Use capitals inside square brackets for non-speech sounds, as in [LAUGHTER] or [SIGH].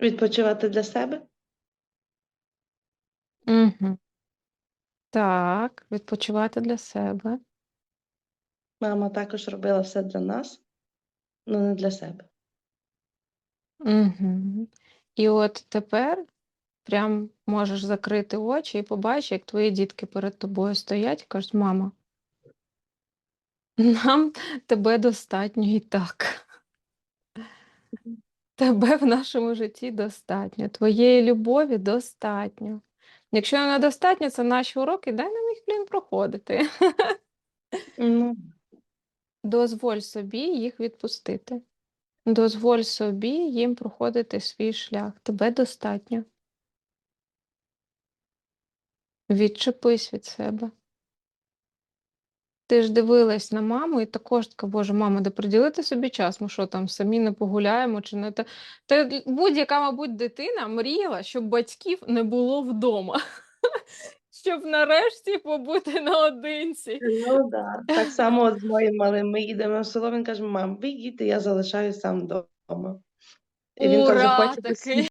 Відпочивати для себе? Угу. Так, відпочивати для себе. Мама також робила все для нас, але не для себе. Угу. І от тепер прям можеш закрити очі і побачиш, як твої дітки перед тобою стоять і кажуть, мама, нам тебе достатньо і так. Тебе в нашому житті достатньо, твоєї любові достатньо. Якщо не достатньо, це наші уроки, дай нам їх, блін, проходити. Ну, Дозволь собі їх відпустити. Дозволь собі їм проходити свій шлях. Тебе достатньо. Відчепись від себе. Ти ж дивилась на маму і також така, боже, мама, де приділити собі час, ми що там самі не погуляємо чи не те. Та будь-яка, мабуть, дитина мріяла, щоб батьків не було вдома. [LAUGHS] Щоб нарешті побути наодинці. ну да. Так само от з моїм малим. Ми їдемо в село, він каже, мам, ви їдьте, я залишаюсь сам вдома. І він каже, Ура! Такий